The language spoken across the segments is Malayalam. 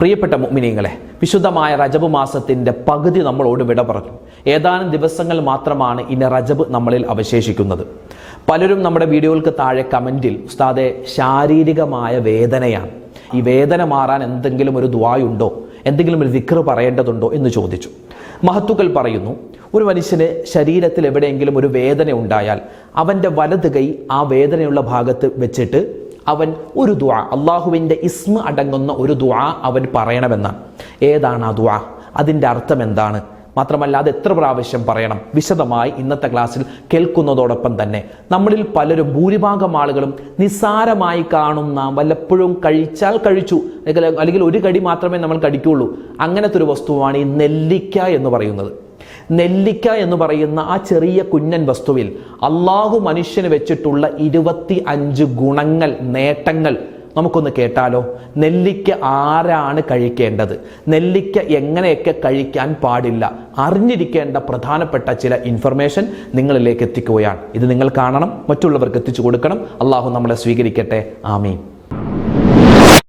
പ്രിയപ്പെട്ട മുഅ്മിനീങ്ങളെ വിശുദ്ധമായ റജബ് മാസത്തിന്റെ പകുതി നമ്മളോട് വിട പറഞ്ഞു. ഏതാനും ദിവസങ്ങൾ മാത്രമാണ് ഇനി റജബ് നമ്മളിൽ അവശേഷിക്കുന്നത്. പലരും നമ്മുടെ വീഡിയോകൾക്ക് താഴെ കമന്റിൽ ഉസ്താദെ ശാരീരികമായ വേദനയാണ്. ഈ വേദന മാറാൻ എന്തെങ്കിലും ഒരു ദ്വായുണ്ടോ എന്തെങ്കിലും ഒരു വിക്ര പറയേണ്ടതുണ്ടോ? എന്ന് ചോദിച്ചു. മഹത്തുക്കൾ പറയുന്നു ഒരു മനുഷ്യന് ശരീരത്തിൽ എവിടെയെങ്കിലും ഒരു വേദന ഉണ്ടായാൽ അവന്റെ വലത് കൈ ആ വേദനയുള്ള ഭാഗത്ത് വെച്ചിട്ട് അവൻ ഒരു ദുആ. അള്ളാഹുവിന്റെ ഇസ്മ അടങ്ങുന്ന ഒരു ദുആ അവൻ പറയണമെന്നാണ്. ഏതാണ് ആ ദുആ? അതിന്റെ അർത്ഥം എന്താണ്? മാത്രമല്ല അത് എത്ര പ്രാവശ്യം പറയണം? വിശദമായി ഇന്നത്തെ ക്ലാസ്സിൽ കേൾക്കുന്നതോടൊപ്പം തന്നെ നമ്മളിൽ പലരും ഭൂരിഭാഗം ആളുകളും നിസ്സാരമായി കാണുന്ന വല്ലപ്പോഴും കഴിച്ചാൽ കഴിച്ചു. അല്ലെങ്കിൽ ഒരു കടി മാത്രമേ നമ്മൾ കടിക്കുള്ളൂ. അങ്ങനത്തെ ഒരു വസ്തുവാണ് ഈ നെല്ലിക്ക എന്ന് പറയുന്നത്. നെല്ലിക്ക എന്ന് പറയുന്ന ആ ചെറിയ കുഞ്ഞൻ വസ്തുവിൽ അള്ളാഹു മനുഷ്യന് വെച്ചിട്ടുള്ള ഇരുപത്തി അഞ്ച് ഗുണങ്ങൾ നേട്ടങ്ങൾ നമുക്കൊന്ന് കേട്ടാലോ? നെല്ലിക്ക ആരാണ് കഴിക്കേണ്ടത്? നെല്ലിക്ക എങ്ങനെയൊക്കെ കഴിക്കാൻ പാടില്ല? അറിഞ്ഞിരിക്കേണ്ട പ്രധാനപ്പെട്ട ചില ഇൻഫർമേഷൻ നിങ്ങളിലേക്ക് എത്തിക്കുകയാണ്. ഇത് നിങ്ങൾ കാണണം മറ്റുള്ളവർക്ക് എത്തിച്ചു കൊടുക്കണം. അള്ളാഹു നമ്മളെ സ്വീകരിക്കട്ടെ. ആമീൻ.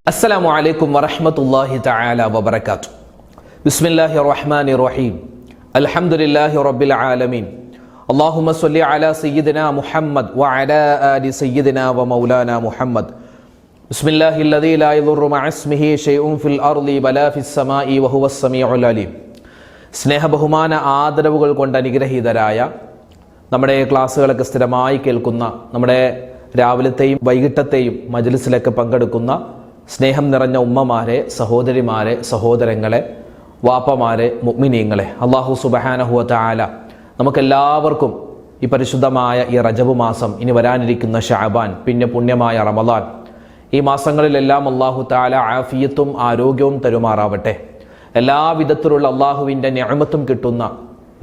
അസ്സലാമു അലൈക്കും വറഹ്മത്തുള്ളാഹി തആല വബറകാതു ബിസ്മില്ലാഹിർ റഹ്മാനിർ റഹീം. അൽഹംദുലില്ലാഹി റബ്ബിൽ ആലമീൻ اللهم صل على سيدنا محمد وعلى آل سيدنا ومولانا محمد بسم الله الذي لا يضر مع اسمه شيء في الأرض ولا في السماء وهو السميع العليم സ്നേഹ ബഹുമാന ആദരവുകൾ കൊണ്ട് അനുഗ്രഹീതരായ നമ്മുടെ ക്ലാസ്സുകളൊക്കെ സ്ഥിരമായി കേൾക്കുന്ന നമ്മുടെ രാവിലത്തെയും വൈകിട്ടത്തെയും മജ്ലിസിലൊക്കെ പങ്കെടുക്കുന്ന സ്നേഹം നിറഞ്ഞ ഉമ്മമാരെ സഹോദരിമാരെ സഹോദരങ്ങളെ വാപ്പമാരെ മുഗ്മിനീങ്ങളെ. അള്ളാഹു സുബഹാനഹുവ ആല നമുക്കെല്ലാവർക്കും ഈ പരിശുദ്ധമായ ഈ റജബ് മാസം ഇനി വരാനിരിക്കുന്ന ഷാബാൻ പിന്നെ പുണ്യമായ റമദാൻ. ഈ മാസങ്ങളിലെല്ലാം അള്ളാഹു താല ആഫിയത്തും ആരോഗ്യവും തരുമാറാവട്ടെ. എല്ലാ വിധത്തിലുള്ള അള്ളാഹുവിന്റെ ഞാമത്തും കിട്ടുന്ന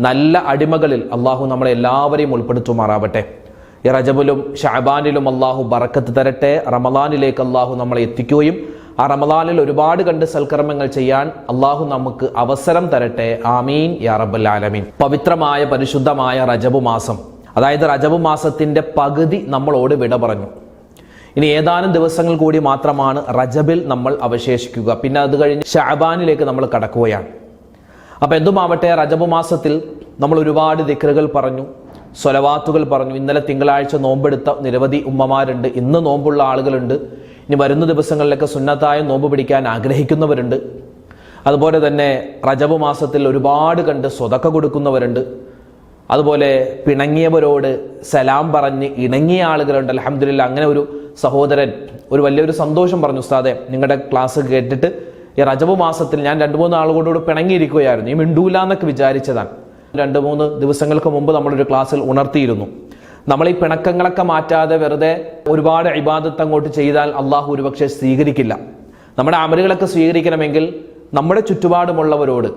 നല്ല അടിമകളിൽ അള്ളാഹു നമ്മളെ എല്ലാവരെയും ഉൾപ്പെടുത്തുമാറാവട്ടെ. ഈ റജബിലും ഷാബാനിലും അള്ളാഹു ബറക്കത്ത് തരട്ടെ. റമദാനിലേക്ക് അള്ളാഹു നമ്മളെ എത്തിക്കുകയും ആ റമദാനിൽ ഒരുപാട് കണ്ട് സൽക്കർമ്മങ്ങൾ ചെയ്യാൻ അള്ളാഹു നമുക്ക് അവസരം തരട്ടെ. ആമീൻ. യാ റബ്ബൽ ആലമീൻ. പവിത്രമായ പരിശുദ്ധമായ റജബു മാസം. അതായത് റജബു മാസത്തിന്റെ പകുതി നമ്മളോട് വിട പറഞ്ഞു. ഇനി ഏതാനും ദിവസങ്ങൾ കൂടി മാത്രമാണ് റജബിൽ നമ്മൾ അവശേഷിക്കുക. പിന്നെ അത് കഴിഞ്ഞ് ഷാബാനിലേക്ക് നമ്മൾ കടക്കുകയാണ്. അപ്പോൾ എന്തുമാവട്ടെ റജബു മാസത്തിൽ നമ്മൾ ഒരുപാട് ദിക്റുകൾ പറഞ്ഞു. സ്വലവാത്തുകൾ പറഞ്ഞു ഇന്നലെ തിങ്കളാഴ്ച നോമ്പെടുത്ത നിരവധി ഉമ്മമാരുണ്ട്. ഇന്ന് നോമ്പുള്ള ആളുകളുണ്ട്. ഇനി വരുന്ന ദിവസങ്ങളിലൊക്കെ സുന്നത്തായ നോമ്പ് പിടിക്കാൻ ആഗ്രഹിക്കുന്നവരുണ്ട്. അതുപോലെ തന്നെ റജബ് മാസത്തിൽ ഒരുപാട് കണ്ട് സ്വതക്ക കൊടുക്കുന്നവരുണ്ട്. അതുപോലെ പിണങ്ങിയവരോട് സലാം പറഞ്ഞ് ഇണങ്ങിയ ആളുകളുണ്ട്. അലഹമില്ല അങ്ങനെ ഒരു സഹോദരൻ ഒരു വലിയൊരു സന്തോഷം പറഞ്ഞു ഉസ്താദെ നിങ്ങളുടെ ക്ലാസ് കേട്ടിട്ട് ഈ റജബ് മാസത്തിൽ ഞാൻ രണ്ട് മൂന്ന് ആളുകളോട് പിണങ്ങിയിരിക്കുകയായിരുന്നു. ഈ മിണ്ടൂല എന്നൊക്കെ വിചാരിച്ചതാണ്. രണ്ട് മൂന്ന് ദിവസങ്ങൾക്ക് മുമ്പ് നമ്മളൊരു ക്ലാസ്സിൽ ഉണർത്തിയിരുന്നു. നമ്മൾ ഈ പിണക്കങ്ങളൊക്കെ മാറ്റാതെ വെറുതെ ഒരുപാട് ഇബാദത്ത് അങ്ങോട്ട് ചെയ്താൽ അള്ളാഹു ഒരുപക്ഷെ സ്വീകരിക്കില്ല. നമ്മുടെ അമലുകളൊക്കെ സ്വീകരിക്കണമെങ്കിൽ നമ്മുടെ ചുറ്റുപാടുമുള്ളവരോട്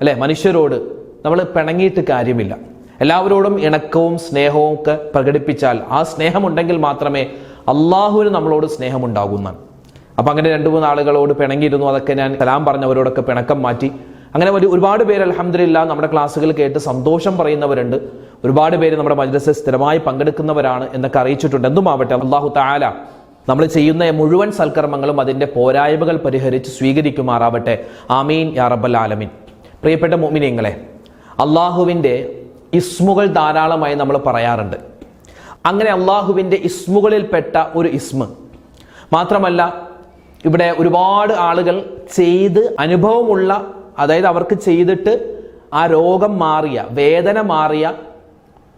അല്ലെ മനുഷ്യരോട് നമ്മൾ പിണങ്ങിയിട്ട് കാര്യമില്ല. എല്ലാവരോടും ഇണക്കവും സ്നേഹവും ഒക്കെ പ്രകടിപ്പിച്ചാൽ ആ സ്നേഹമുണ്ടെങ്കിൽ മാത്രമേ അള്ളാഹുവിന് നമ്മളോട് സ്നേഹമുണ്ടാകുന്ന അപ്പം അങ്ങനെ രണ്ട് മൂന്ന് ആളുകളോട് പിണങ്ങിയിരുന്നു. അതൊക്കെ ഞാൻ കലാം പറഞ്ഞവരോടൊക്കെ പിണക്കം മാറ്റി അങ്ങനെ ഒരു ഒരുപാട് പേര് അലഹമില്ല നമ്മുടെ ക്ലാസ്സുകൾ കേട്ട് സന്തോഷം പറയുന്നവരുണ്ട്. ഒരുപാട് പേര് നമ്മുടെ മജ്ലസിൽ സ്ഥിരമായി പങ്കെടുക്കുന്നവരാണ് എന്നൊക്കെ അറിയിച്ചിട്ടുണ്ട്. എന്തുമാവട്ടെ അള്ളാഹു താല നമ്മൾ ചെയ്യുന്ന മുഴുവൻ സൽക്കർമ്മങ്ങളും അതിന്റെ പോരായ്മകൾ പരിഹരിച്ച് സ്വീകരിക്കുമാറാവട്ടെ. ആമീൻ യാ റബ്ബൽ ആലമീൻ. പ്രിയപ്പെട്ട മോമിനിയങ്ങളെ അള്ളാഹുവിന്റെ ഇസ്മുകൾ ധാരാളമായി നമ്മൾ പറയാറുണ്ട്. അങ്ങനെ അള്ളാഹുവിന്റെ ഇസ്മുകളിൽപ്പെട്ട ഒരു ഇസ്മ് മാത്രമല്ല ഇവിടെ ഒരുപാട് ആളുകൾ ചെയ്ത് അനുഭവമുള്ള അതായത് അവർക്ക് ചെയ്തിട്ട് ആ രോഗം മാറിയ വേദന മാറിയ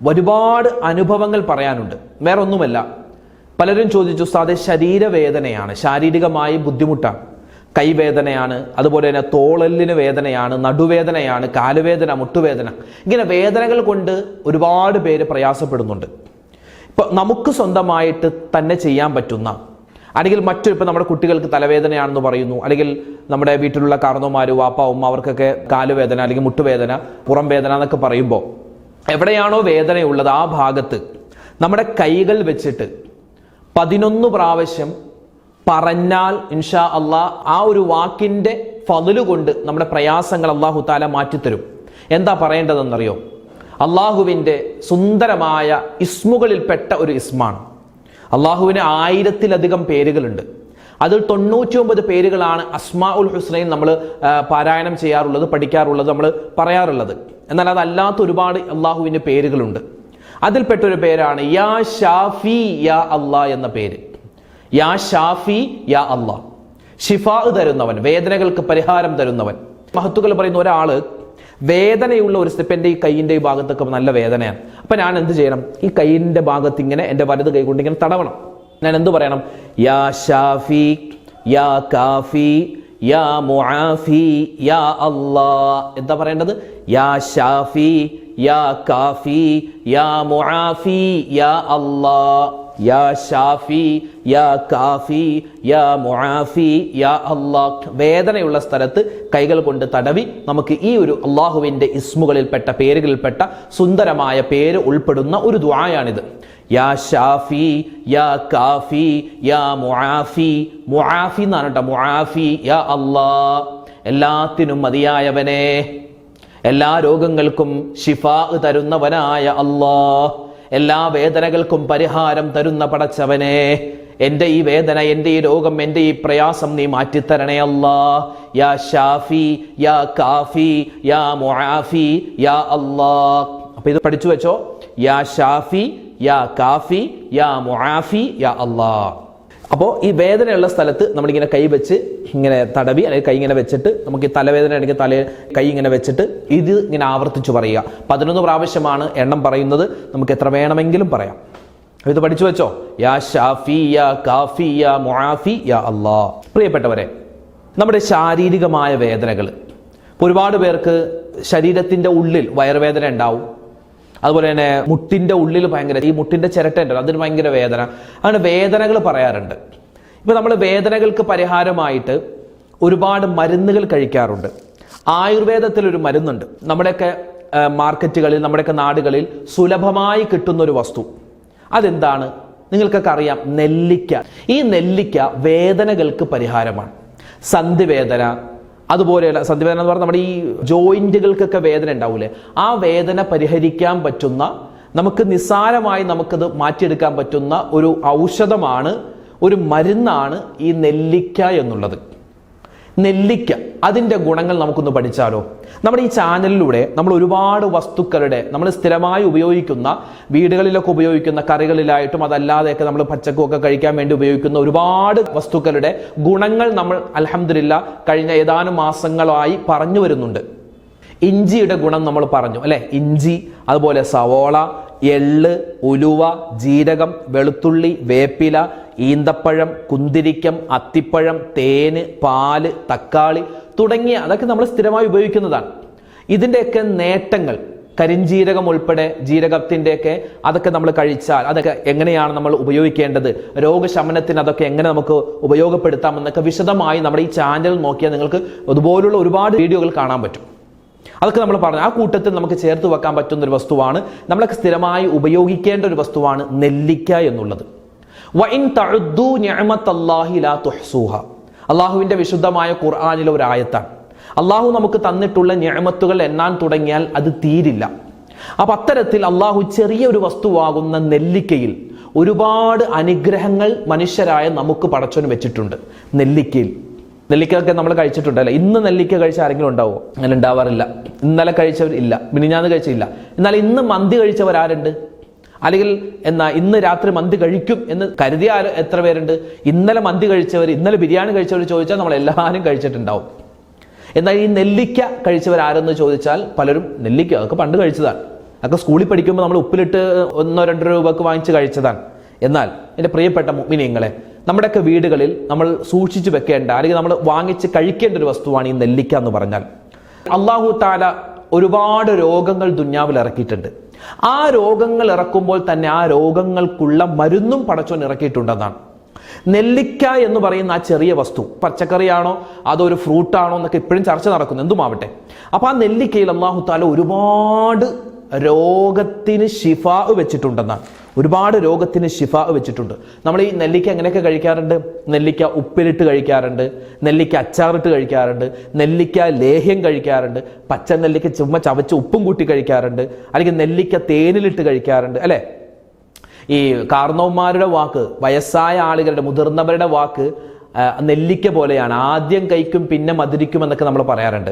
ഒരുപാട് അനുഭവങ്ങൾ പറയാനുണ്ട്. വേറെ ഒന്നുമല്ല പലരും ചോദിച്ചു സാധേ ശരീരവേദനയാണ് ശാരീരികമായി ബുദ്ധിമുട്ടാണ്. കൈവേദനയാണ് അതുപോലെ തന്നെ തോളലിന് വേദനയാണ് നടുവേദനയാണ് കാലുവേദന മുട്ടുവേദന. ഇങ്ങനെ വേദനകൾ കൊണ്ട് ഒരുപാട് പേര് പ്രയാസപ്പെടുന്നുണ്ട്. ഇപ്പൊ നമുക്ക് സ്വന്തമായിട്ട് തന്നെ ചെയ്യാൻ പറ്റുന്ന അല്ലെങ്കിൽ മറ്റൊരു ഇപ്പം നമ്മുടെ കുട്ടികൾക്ക് തലവേദനയാണെന്ന് പറയുന്നു അല്ലെങ്കിൽ നമ്മുടെ വീട്ടിലുള്ള കാരണവന്മാർ വാപ്പ അവർക്കൊക്കെ കാലുവേദന അല്ലെങ്കിൽ മുട്ടുവേദന പുറം വേദന എന്നൊക്കെ പറയുമ്പോൾ എവിടെയാണോ വേദനയുള്ളത് ആ ഭാഗത്ത് നമ്മുടെ കൈകൾ വെച്ചിട്ട് പതിനൊന്ന് പ്രാവശ്യം പറഞ്ഞാൽ ഇൻഷാ അള്ളാ ആ ഒരു വാക്കിന്റെ ഫതിൽ കൊണ്ട് നമ്മുടെ പ്രയാസങ്ങൾ അള്ളാഹു താല മാറ്റിത്തരും. എന്താ പറയേണ്ടതെന്നറിയോ? അള്ളാഹുവിന്റെ സുന്ദരമായ ഇസ്മുകളിൽപ്പെട്ട ഒരു ഇസ്മാണ്. അള്ളാഹുവിന് ആയിരത്തിലധികം പേരുകളുണ്ട്. അതിൽ തൊണ്ണൂറ്റി ഒമ്പത് പേരുകളാണ് അസ്മാ ഉൽ ഹുസ്നയിൽ നമ്മൾ പാരായണം ചെയ്യാറുള്ളത് പഠിക്കാറുള്ളത് നമ്മൾ പറയാറുള്ളത്. എന്നാൽ അതല്ലാത്ത ഒരുപാട് അള്ളാഹുവിന്റെ പേരുകളുണ്ട്. അതിൽപ്പെട്ടൊരു പേരാണ് യാ ഷാഫി യാ അള്ളാ എന്ന പേര്. യാ ഷാഫി യാ അള്ളാ ഷിഫാ തരുന്നവൻ വേദനകൾക്ക് പരിഹാരം തരുന്നവൻ. മഹത്തുക്കൾ പറയുന്ന ഒരാൾ വേദനയുള്ള ഒരു സ്റ്റെപ്പ് എന്റെ ഈ കൈയിന്റെ ഈ ഭാഗത്തൊക്കെ നല്ല വേദനയാണ്. അപ്പം ഞാൻ എന്ത് ചെയ്യണം? ഈ കൈയിന്റെ ഭാഗത്ത് ഇങ്ങനെ എന്റെ വലത് കൈ കൊണ്ട് ഇങ്ങനെ തടവണം. ഞാൻ എന്ത് പറയണം? യാ ഷാഫി യാ കാഫി യാ മുആഫി യാ അല്ലാ. എന്താ പറയേണ്ടത്? യാ ഷാഫി യാ കാഫി യാ മുആഫി യാ അല്ലാ യാ ഷാഫി യാ കാഫി യാ മുആഫി യാ അല്ലാഹ് വേദനയുള്ള സ്ഥലത്ത് കൈകൾ കൊണ്ട് തടവി നമുക്ക് ഈ ഒരു അള്ളാഹുവിന്റെ ഇസ്മുകളിൽപ്പെട്ട പേരുകളിൽപ്പെട്ട സുന്ദരമായ പേര് ഉൾപ്പെടുന്ന ഒരു ദ്വായാണിത് യാ ഷാഫി യാ കാഫി യാ മുആഫി മുആഫി എന്നാണ് കേട്ടോ മുആഫി യാ അല്ലാ എല്ലാത്തിനും മതിയായവനെ. എല്ലാ രോഗങ്ങൾക്കും ഷിഫാ തരുന്നവനായ അല്ലാ എല്ലാ വേദനകൾക്കും പരിഹാരം തരുന്ന പടച്ചവനെ. എന്റെ ഈ വേദന എന്റെ ഈ രോഗം എന്റെ ഈ പ്രയാസം നീ മാറ്റിത്തരണേ അല്ലാ യാ ഷാഫി യാ കാഫി യാ മുആഫി യാ അല്ലാ അപ്പൊ ഇത് പഠിച്ചു വെച്ചോ. യാ ഷാഫി യാ കാഫി യാ മുആഫി യാ അല്ലാ അപ്പോൾ ഈ വേദനയുള്ള സ്ഥലത്ത് നമ്മളിങ്ങനെ കൈ വെച്ച് ഇങ്ങനെ തടവി അല്ലെങ്കിൽ കൈ ഇങ്ങനെ വെച്ചിട്ട് നമുക്ക് ഈ തലവേദന ആണെങ്കിൽ തല കൈ ഇങ്ങനെ വെച്ചിട്ട് ഇത് ഇങ്ങനെ ആവർത്തിച്ച് പറയുക. പതിനൊന്ന് പ്രാവശ്യമാണ് എണ്ണം പറയുന്നത്. നമുക്ക് എത്ര വേണമെങ്കിലും പറയാം. ഇത് പഠിച്ചു വെച്ചോ? യാ ഷാഫി യാ മുആഫി യാ അല്ലാ പ്രിയപ്പെട്ടവരെ നമ്മുടെ ശാരീരികമായ വേദനകൾ ഒരുപാട് പേർക്ക് ശരീരത്തിന്റെ ഉള്ളിൽ വയറുവേദന ഉണ്ടാവും. അതുപോലെ തന്നെ മുട്ടിന്റെ ഉള്ളിൽ ഭയങ്കര ഈ മുട്ടിന്റെ ചിരട്ട ഉണ്ടല്ലോ അതിന് ഭയങ്കര വേദന. അങ്ങനെ വേദനകൾ പറയാറുണ്ട്. ഇപ്പൊ നമ്മൾ വേദനകൾക്ക് പരിഹാരമായിട്ട് ഒരുപാട് മരുന്നുകൾ കഴിക്കാറുണ്ട്. ആയുർവേദത്തിൽ ഒരു മരുന്നുണ്ട്. നമ്മുടെയൊക്കെ മാർക്കറ്റുകളിൽ നമ്മുടെയൊക്കെ നാടുകളിൽ സുലഭമായി കിട്ടുന്ന ഒരു വസ്തു. അതെന്താണ്? നിങ്ങൾക്കൊക്കെ അറിയാം നെല്ലിക്ക. ഈ നെല്ലിക്ക വേദനകൾക്ക് പരിഹാരമാണ്. സന്ധിവേദന അതുപോലെയല്ല സന്ധിവേദന എന്ന് പറഞ്ഞാൽ നമ്മുടെ ഈ ജോയിന്റുകൾക്കൊക്കെ വേദന ഉണ്ടാവൂലേ? ആ വേദന പരിഹരിക്കാൻ പറ്റുന്ന നമുക്ക് നിസ്സാരമായി നമുക്കത് മാറ്റിയെടുക്കാൻ പറ്റുന്ന ഒരു ഔഷധമാണ് ഒരു മരുന്നാണ് ഈ നെല്ലിക്ക എന്നുള്ളത്. നെല്ലിക്ക. അതിന്റെ ഗുണങ്ങൾ നമുക്കൊന്ന് പഠിച്ചാലോ? നമ്മുടെ ഈ ചാനലിലൂടെ നമ്മൾ ഒരുപാട് വസ്തുക്കളുടെ നമ്മൾ സ്ഥിരമായി ഉപയോഗിക്കുന്ന വീടുകളിലൊക്കെ ഉപയോഗിക്കുന്ന കറികളിലായിട്ടും അതല്ലാതെയൊക്കെ നമ്മൾ പച്ചക്കൊക്കെ കഴിക്കാൻ വേണ്ടി ഉപയോഗിക്കുന്ന ഒരുപാട് വസ്തുക്കളുടെ ഗുണങ്ങൾ നമ്മൾ അലഹമില്ല കഴിഞ്ഞ ഏതാനും മാസങ്ങളായി പറഞ്ഞു വരുന്നുണ്ട്. ഇഞ്ചിയുടെ ഗുണം നമ്മൾ പറഞ്ഞു അല്ലെ? ഇഞ്ചി അതുപോലെ സവോള എള്ള് ഉലുവ ജീരകം വെളുത്തുള്ളി വേപ്പില ഈന്തപ്പഴം കുന്തിരിക്കം അത്തിപ്പഴം തേന് പാൽ തക്കാളി തുടങ്ങിയ അതൊക്കെ നമ്മൾ സ്ഥിരമായി ഉപയോഗിക്കുന്നതാണ്. ഇതിന്റെയൊക്കെ നേട്ടങ്ങൾ കരിഞ്ജീരകം ഉൾപ്പെടെ ജീരകത്തിന്റെയൊക്കെ അതൊക്കെ നമ്മൾ കഴിച്ചാൽ അതൊക്കെ എങ്ങനെയാണ് നമ്മൾ ഉപയോഗിക്കേണ്ടത് രോഗശമനത്തിന് അതൊക്കെ എങ്ങനെ നമുക്ക് ഉപയോഗപ്പെടുത്താം എന്നൊക്കെ വിശദമായി നമ്മുടെ ഈ ചാനൽ നോക്കിയാൽ നിങ്ങൾക്ക് അതുപോലുള്ള ഒരുപാട് വീഡിയോകൾ കാണാൻ പറ്റും. അതൊക്കെ നമ്മൾ പറഞ്ഞു. ആ കൂട്ടത്തിൽ നമുക്ക് ചേർത്ത് വെക്കാൻ പറ്റുന്ന ഒരു വസ്തുവാണ്. നമ്മളൊക്കെ സ്ഥിരമായി ഉപയോഗിക്കേണ്ട ഒരു വസ്തുവാണ് നെല്ലിക്ക എന്നുള്ളത്. വൈൻ തഴുദ്ദു നിഅമത്തല്ലാഹി ലാ തുഹ്സൂഹ. അള്ളാഹുവിന്റെ വിശുദ്ധമായ ഖുർആാനിലെ ഒരു ആയത്താണ്. അള്ളാഹു നമുക്ക് തന്നിട്ടുള്ള നിഅമത്തുകൾ എണ്ണാൻ തുടങ്ങിയാൽ അത് തീരില്ല. അപ്പം അത്തരത്തിൽ അള്ളാഹു ചെറിയൊരു വസ്തുവാകുന്ന നെല്ലിക്കയിൽ ഒരുപാട് അനുഗ്രഹങ്ങൾ മനുഷ്യരായ നമുക്ക് പടച്ചോന് വെച്ചിട്ടുണ്ട്. നെല്ലിക്കയിൽ. നെല്ലിക്കൊക്കെ നമ്മൾ കഴിച്ചിട്ടുണ്ടല്ലോ? ഇന്ന് നെല്ലിക്ക കഴിച്ച ആരെങ്കിലും ഉണ്ടാവോ? അങ്ങനെ ഉണ്ടാവാറില്ല. ഇന്നലെ കഴിച്ചവർ ഇല്ല. മിനിഞ്ഞാന്ന് കഴിച്ചില്ല. എന്നാൽ ഇന്ന് മന്തി കഴിച്ചവർ ആരുണ്ട്? അല്ലെങ്കിൽ എന്നാ ഇന്ന് രാത്രി മന്തി കഴിക്കും എന്ന് കരുതിയ എത്ര പേരുണ്ട്? ഇന്നലെ മന്തി കഴിച്ചവർ ഇന്നലെ ബിരിയാണി കഴിച്ചവർ ചോദിച്ചാൽ നമ്മൾ എല്ലാവരും കഴിച്ചിട്ടുണ്ടാവും. എന്നാൽ ഈ നെല്ലിക്ക കഴിച്ചവർ ആരെന്ന് ചോദിച്ചാൽ പലരും നെല്ലിക്ക അതൊക്കെ പണ്ട് കഴിച്ചതാണ്. അതൊക്കെ സ്കൂളിൽ പഠിക്കുമ്പോൾ നമ്മൾ ഉപ്പിലിട്ട് ഒന്നോ രണ്ടോ രൂപക്ക് വാങ്ങിച്ച് കഴിച്ചതാണ്. എന്നാൽ എന്റെ പ്രിയപ്പെട്ട മുഗ്മിനിയങ്ങളെ നമ്മുടെയൊക്കെ വീടുകളിൽ നമ്മൾ സൂക്ഷിച്ചു വെക്കേണ്ട അല്ലെങ്കിൽ നമ്മൾ വാങ്ങിച്ച് കഴിക്കേണ്ട ഒരു വസ്തുവാണ് ഈ നെല്ലിക്ക എന്ന് പറഞ്ഞാൽ. അള്ളാഹു താല ഒരുപാട് രോഗങ്ങൾ ദുന്യാവിൽ ഇറക്കിയിട്ടുണ്ട്. ആ രോഗങ്ങൾ ഇറക്കുമ്പോൾ തന്നെ ആ രോഗങ്ങൾക്കുള്ള മരുന്നും പടച്ചോൻ ഇറക്കിയിട്ടുണ്ടെന്നാണ്. നെല്ലിക്ക എന്ന് പറയുന്ന ആ ചെറിയ വസ്തു പച്ചക്കറിയാണോ അതോ ഒരു ഫ്രൂട്ടാണോ എന്നൊക്കെ ഇപ്പോഴും ചർച്ച നടക്കുന്നു. എന്തുമാവട്ടെ. അപ്പൊ ആ നെല്ലിക്കയിൽ അള്ളാഹു താല ഒരുപാട് രോഗത്തിന് ഷിഫ വെച്ചിട്ടുണ്ടെന്നാണ്. ഒരുപാട് രോഗത്തിന് ഷിഫ വെച്ചിട്ടുണ്ട്. നമ്മൾ ഈ നെല്ലിക്ക എങ്ങനെയൊക്കെ കഴിക്കാറുണ്ട്? നെല്ലിക്ക ഉപ്പിലിട്ട് കഴിക്കാറുണ്ട് നെല്ലിക്ക അച്ചാറിട്ട് കഴിക്കാറുണ്ട് നെല്ലിക്ക ലേഹ്യം കഴിക്കാറുണ്ട് പച്ച നെല്ലിക്ക ചുമ്മാ ചവച്ച് ഉപ്പും കൂട്ടി കഴിക്കാറുണ്ട് അല്ലെങ്കിൽ നെല്ലിക്ക തേനിലിട്ട് കഴിക്കാറുണ്ട് അല്ലേ? ഈ കാർണവന്മാരുടെ വാക്ക് വയസ്സായ ആളുകളുടെ മുതിർന്നവരുടെ വാക്ക് നെല്ലിക്ക പോലെയാണ്. ആദ്യം കഴിക്കും പിന്നെ മധുരിക്കും എന്നൊക്കെ നമ്മൾ പറയാറുണ്ട്.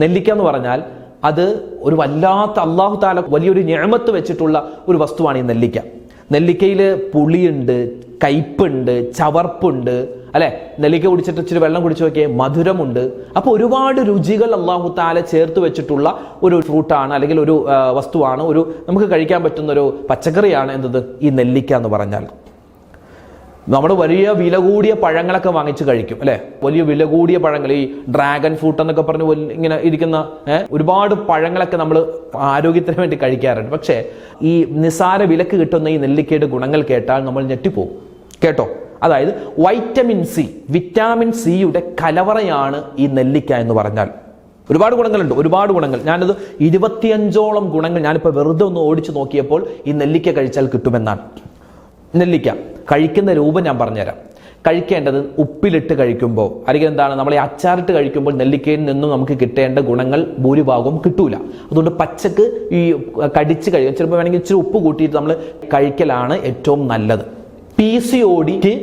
നെല്ലിക്ക എന്ന് പറഞ്ഞാൽ അത് ഒരു വല്ലാത്ത അള്ളാഹു താല വലിയൊരു ഞാമത്ത് വെച്ചിട്ടുള്ള ഒരു വസ്തുവാണ് ഈ നെല്ലിക്ക. നെല്ലിക്കയിൽ പുളിയുണ്ട് കയ്പുണ്ട് ചവർപ്പുണ്ട് അല്ലെ? നെല്ലിക്ക കുടിച്ചിട്ട് ഇച്ചിരി വെള്ളം കുടിച്ചു നോക്കിയേ മധുരമുണ്ട്. അപ്പോൾ ഒരുപാട് രുചികൾ അള്ളാഹു താല ചേർത്ത് വെച്ചിട്ടുള്ള ഒരു ഫ്രൂട്ടാണ് അല്ലെങ്കിൽ ഒരു വസ്തുവാണ്. ഒരു നമുക്ക് കഴിക്കാൻ പറ്റുന്ന ഒരു പച്ചക്കറിയാണ് എന്തത് ഈ നെല്ലിക്ക എന്ന് പറഞ്ഞാൽ. നമ്മൾ വലിയ വില കൂടിയ പഴങ്ങളൊക്കെ വാങ്ങിച്ച് കഴിക്കും അല്ലെ? വലിയ വില കൂടിയ പഴങ്ങൾ ഈ ഡ്രാഗൺ ഫ്രൂട്ട് എന്നൊക്കെ പറഞ്ഞ് ഇങ്ങനെ ഇരിക്കുന്ന ഒരുപാട് പഴങ്ങളൊക്കെ നമ്മൾ ആരോഗ്യത്തിന് വേണ്ടി കഴിക്കാറുണ്ട്. പക്ഷേ ഈ നിസാര വിലക്ക് കിട്ടുന്ന ഈ നെല്ലിക്കയുടെ ഗുണങ്ങൾ കേട്ടാൽ നമ്മൾ ഞെട്ടിപ്പോകും കേട്ടോ? അതായത് വൈറ്റമിൻ സി വിറ്റാമിൻ സിയുടെ കലവറയാണ് ഈ നെല്ലിക്ക എന്ന് പറഞ്ഞാൽ. ഒരുപാട് ഗുണങ്ങളുണ്ട് ഒരുപാട് ഗുണങ്ങൾ. ഞാനത് ഇരുപത്തിയഞ്ചോളം ഗുണങ്ങൾ ഞാനിപ്പോൾ വെറുതെ ഒന്ന് ഓടിച്ചു നോക്കിയപ്പോൾ ഈ നെല്ലിക്ക കഴിച്ചാൽ കിട്ടുമെന്നാണ്. നെല്ലിക്ക. കഴിക്കുന്ന രൂപം ഞാൻ പറഞ്ഞുതരാം. കഴിക്കേണ്ടത് ഉപ്പിലിട്ട് കഴിക്കുമ്പോൾ. അല്ലെങ്കിൽ എന്താണ് നമ്മൾ ഈ അച്ചാറിട്ട് കഴിക്കുമ്പോൾ നെല്ലിക്കയിൽ നിന്നും നമുക്ക് കിട്ടേണ്ട ഗുണങ്ങൾ ഭൂരിഭാഗവും കിട്ടൂല. അതുകൊണ്ട് പച്ചക്ക് ഈ കടിച്ച് കഴിക്കും ചിലപ്പോൾ വേണമെങ്കിൽ ഇച്ചിരി ഉപ്പ് കൂട്ടിയിട്ട് നമ്മൾ കഴിക്കലാണ് ഏറ്റവും നല്ലത്. പി സി ഒടിക്ക്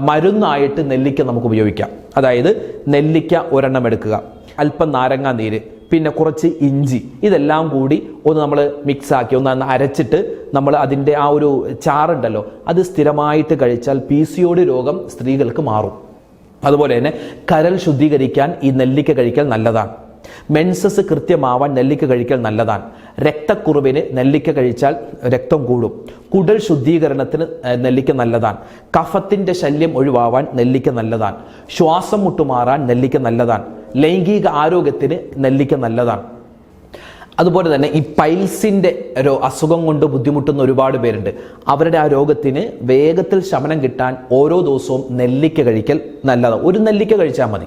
മരുന്നായിട്ട് നെല്ലിക്ക നമുക്ക് ഉപയോഗിക്കാം. അതായത് നെല്ലിക്ക ഒരെണ്ണം എടുക്കുക. അല്പം നാരങ്ങാ നീര്. പിന്നെ കുറച്ച് ഇഞ്ചി. ഇതെല്ലാം കൂടി ഒന്ന് നമ്മൾ മിക്സ് ആക്കി ഒന്ന് അരച്ചിട്ട് നമ്മൾ അതിന്റെ ആ ഒരു ചാറുണ്ടല്ലോ അത് സ്ഥിരമായിട്ട് കഴിച്ചാൽ പി രോഗം സ്ത്രീകൾക്ക് മാറും. അതുപോലെ തന്നെ കരൽ ശുദ്ധീകരിക്കാൻ ഈ നെല്ലിക്ക കഴിക്കൽ നല്ലതാണ്. മെൻസസ് കൃത്യമാവാൻ നെല്ലിക്ക കഴിക്കൽ നല്ലതാണ്. രക്തക്കുറവിന് നെല്ലിക്ക കഴിച്ചാൽ രക്തം കൂടും. കുടൽ ശുദ്ധീകരണത്തിന് നെല്ലിക്ക നല്ലതാണ്. കഫത്തിന്റെ ശല്യം ഒഴിവാവാൻ നെല്ലിക്ക നല്ലതാണ്. ശ്വാസം മുട്ടുമാറാൻ നെല്ലിക്ക നല്ലതാണ്. ലൈംഗിക ആരോഗ്യത്തിന് നെല്ലിക്ക നല്ലതാണ്. അതുപോലെ തന്നെ ഈ പൈൽസിന്റെ ഒരു അസുഖം കൊണ്ട് ബുദ്ധിമുട്ടുന്ന ഒരുപാട് പേരുണ്ട്. അവരുടെ ആ രോഗത്തിന് വേഗത്തിൽ ശമനം കിട്ടാൻ ഓരോ ദിവസവും നെല്ലിക്ക കഴിക്കൽ നല്ലതാണ്. ഒരു നെല്ലിക്ക കഴിച്ചാൽ മതി.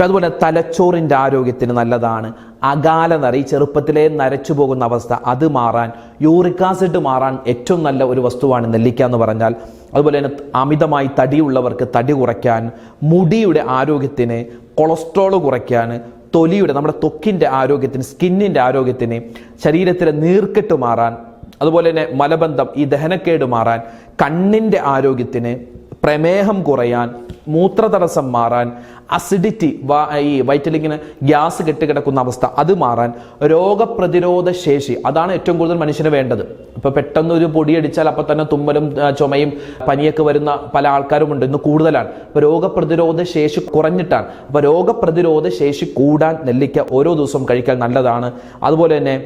ഇപ്പം അതുപോലെ തലച്ചോറിന്റെ ആരോഗ്യത്തിന് നല്ലതാണ്. അകാല നര ചെറുപ്പത്തിലേ നരച്ചു പോകുന്ന അവസ്ഥ അത് മാറാൻ യൂറിക് ആസിഡ് മാറാൻ ഏറ്റവും നല്ല ഒരു വസ്തുവാണ് നെല്ലിക്ക എന്ന് പറഞ്ഞാൽ. അതുപോലെ തന്നെ അമിതമായി തടിയുള്ളവർക്ക് തടി കുറയ്ക്കാൻ മുടിയുടെ ആരോഗ്യത്തിന് കൊളസ്ട്രോൾ കുറയ്ക്കാൻ തൊലിയുടെ നമ്മുടെ ത്വക്കിന്റെ ആരോഗ്യത്തിന് സ്കിന്നിന്റെ ആരോഗ്യത്തിന് ശരീരത്തിലെ നീർക്കെട്ട് മാറാൻ അതുപോലെ തന്നെ മലബന്ധം ഈ ദഹനക്കേട് മാറാൻ കണ്ണിന്റെ ആരോഗ്യത്തിന് പ്രമേഹം കുറയാൻ മൂത്രതടസ്സം മാറാൻ അസിഡിറ്റി ഈ വയറ്റിലിങ്ങനെ ഗ്യാസ് കെട്ടിക്കിടക്കുന്ന അവസ്ഥ. അത് മാറാൻ രോഗപ്രതിരോധ ശേഷി അതാണ് ഏറ്റവും കൂടുതൽ മനുഷ്യന് വേണ്ടത്. ഇപ്പൊ പെട്ടെന്ന് ഒരു പൊടിയടിച്ചാൽ അപ്പൊ തന്നെ തുമ്മലും ചുമയും പനിയൊക്കെ വരുന്ന പല ആൾക്കാരുമുണ്ട്. ഇന്ന് കൂടുതലാണ്. അപ്പൊ രോഗപ്രതിരോധ ശേഷി കുറഞ്ഞിട്ടാണ്. അപ്പൊ രോഗപ്രതിരോധ ശേഷി കൂടാൻ നെല്ലിക്ക ഓരോ ദിവസവും കഴിക്കാൻ നല്ലതാണ്. അതുപോലെ തന്നെ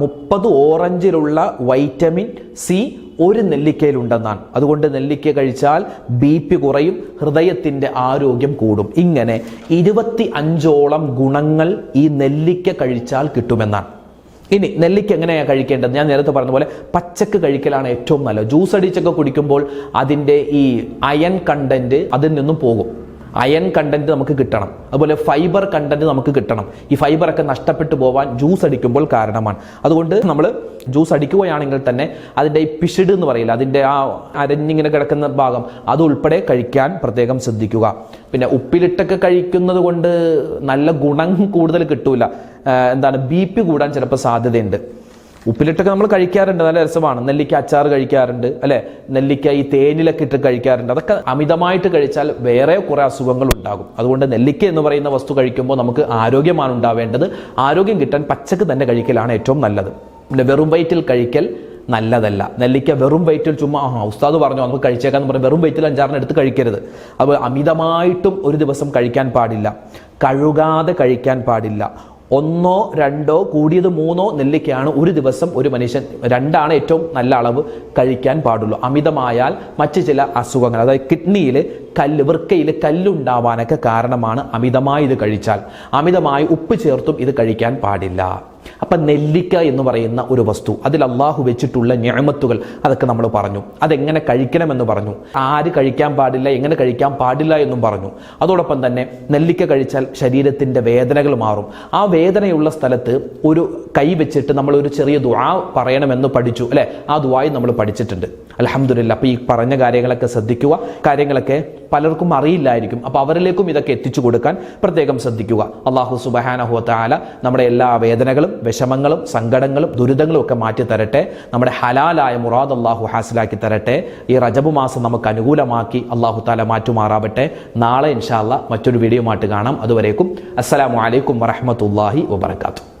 മുപ്പത് ഓറഞ്ചിലുള്ള വൈറ്റമിൻ സി ഒരു നെല്ലിക്കയിലുണ്ടെന്നാണ്. അതുകൊണ്ട് നെല്ലിക്ക കഴിച്ചാൽ ബി പി കുറയും ഹൃദയത്തിന്റെ ആരോഗ്യം കൂടും. ഇങ്ങനെ ഇരുപത്തി അഞ്ചോളം ഗുണങ്ങൾ ഈ നെല്ലിക്ക കഴിച്ചാൽ കിട്ടുമെന്നാണ്. ഇനി നെല്ലിക്ക എങ്ങനെയാണ് കഴിക്കേണ്ടത്? ഞാൻ നേരത്തെ പറഞ്ഞ പോലെ പച്ചക്ക് കഴിക്കലാണ് ഏറ്റവും നല്ലത്. ജ്യൂസ് അടിച്ചൊക്കെ കുടിക്കുമ്പോൾ അതിന്റെ ഈ അയൺ കണ്ടന്റ് അതിൽ നിന്നും പോകും. അയൺ കണ്ടന്റ് നമുക്ക് കിട്ടണം. അതുപോലെ ഫൈബർ കണ്ടന്റ് നമുക്ക് കിട്ടണം. ഈ ഫൈബറൊക്കെ നഷ്ടപ്പെട്ടു പോവാൻ ജ്യൂസ് അടിക്കുമ്പോൾ കാരണമാണ്. അതുകൊണ്ട് നമ്മൾ ജ്യൂസ് അടിക്കുകയാണെങ്കിൽ തന്നെ അതിന്റെ ഈ പിഷിഡ് എന്ന് പറയില്ല അതിന്റെ ആ അരഞ്ഞിങ്ങനെ കിടക്കുന്ന ഭാഗം അതുൾപ്പെടെ കഴിക്കാൻ പ്രത്യേകം ശ്രദ്ധിക്കുക. പിന്നെ ഉപ്പിലിട്ടൊക്കെ കഴിക്കുന്നത് കൊണ്ട് നല്ല ഗുണം കൂടുതൽ കിട്ടൂല. എന്താണ് ബി പി കൂടാൻ ചിലപ്പോൾ സാധ്യതയുണ്ട്. ഉപ്പിലിട്ടൊക്കെ നമ്മൾ കഴിക്കാറുണ്ട് നല്ല രസമാണ്. നെല്ലിക്ക അച്ചാർ കഴിക്കാറുണ്ട് അല്ലെ? നെല്ലിക്ക ഈ തേനിലൊക്കെ ഇട്ട് കഴിക്കാറുണ്ട്. അതൊക്കെ അമിതമായിട്ട് കഴിച്ചാൽ വേറെ കുറെ അസുഖങ്ങൾ ഉണ്ടാകും. അതുകൊണ്ട് നെല്ലിക്ക എന്ന് പറയുന്ന വസ്തു കഴിക്കുമ്പോൾ നമുക്ക് ആരോഗ്യമാണ് ഉണ്ടാവേണ്ടത്. ആരോഗ്യം കിട്ടാൻ പച്ചക്ക് തന്നെ കഴിക്കലാണ് ഏറ്റവും നല്ലത്. പിന്നെ വെറും വയറ്റിൽ കഴിക്കൽ നല്ലതല്ല. നെല്ലിക്ക വെറും വയറ്റിൽ ചുമ്മാ ആ ഉസ്താദ് പറഞ്ഞു നമുക്ക് കഴിച്ചേക്കാന്ന് പറഞ്ഞ് വെറും വയറ്റിൽ അഞ്ചാറിന് എടുത്ത് കഴിക്കരുത്. അപ്പോൾ അമിതമായിട്ടും ഒരു ദിവസം കഴിക്കാൻ പാടില്ല. കഴുകാതെ കഴിക്കാൻ പാടില്ല. ഒന്നോ രണ്ടോ കൂടിയത് മൂന്നോ നെല്ലിക്കയാണ് ഒരു ദിവസം ഒരു മനുഷ്യൻ. രണ്ടാണ് ഏറ്റവും നല്ല അളവ് കഴിക്കാൻ പാടുള്ളൂ. അമിതമായാൽ മറ്റ് ചില അസുഖങ്ങൾ അതായത് കിഡ്നിയിൽ കല്ല് വൃക്കയിൽ കല്ലുണ്ടാവാനൊക്കെ കാരണമാണ് അമിതമായി ഇത് കഴിച്ചാൽ. അമിതമായി ഉപ്പ് ചേർത്തും ഇത് കഴിക്കാൻ പാടില്ല. അപ്പം നെല്ലിക്ക എന്ന് പറയുന്ന ഒരു വസ്തു. അതിൽ അള്ളാഹു വെച്ചിട്ടുള്ള ഞാമത്തുകൾ അതൊക്കെ നമ്മൾ പറഞ്ഞു. അതെങ്ങനെ കഴിക്കണമെന്ന് പറഞ്ഞു. ആര് കഴിക്കാൻ പാടില്ല എങ്ങനെ കഴിക്കാൻ പാടില്ല എന്നും പറഞ്ഞു. അതോടൊപ്പം തന്നെ നെല്ലിക്ക കഴിച്ചാൽ ശരീരത്തിന്റെ വേദനകൾ മാറും. ആ വേദനയുള്ള സ്ഥലത്ത് ഒരു കൈ വെച്ചിട്ട് നമ്മൾ ഒരു ചെറിയ ദുആ പറയണമെന്ന് പഠിച്ചു അല്ലേ? ആ ദുവായി നമ്മൾ പഠിച്ചിട്ടുണ്ട്. അലഹമുല്ല അപ്പോൾ ഈ പറഞ്ഞ കാര്യങ്ങളൊക്കെ ശ്രദ്ധിക്കുക. കാര്യങ്ങളൊക്കെ പലർക്കും അറിയില്ലായിരിക്കും. അപ്പോൾ അവരിലേക്കും ഇതൊക്കെ എത്തിച്ചു കൊടുക്കാൻ പ്രത്യേകം ശ്രദ്ധിക്കുക. അള്ളാഹു സുബഹാനഹുവത്താല നമ്മുടെ എല്ലാ വേദനകളും വിഷമങ്ങളും സങ്കടങ്ങളും ദുരിതങ്ങളും ഒക്കെ മാറ്റി തരട്ടെ. നമ്മുടെ ഹലാലായ മുറാദ് അള്ളാഹു ഹാസിലാക്കി തരട്ടെ. ഈ റജബ് മാസം നമുക്ക് അനുകൂലമാക്കി അള്ളാഹു താല മാറ്റുമാറാവട്ടെ. നാളെ ഇൻഷാല്ല മറ്റൊരു വീഡിയോ ആയിട്ട് കാണാം. അതുവരേക്കും അസ്സലാമു അലൈക്കും വറഹമത്തല്ലാഹി വബർക്കാത്തു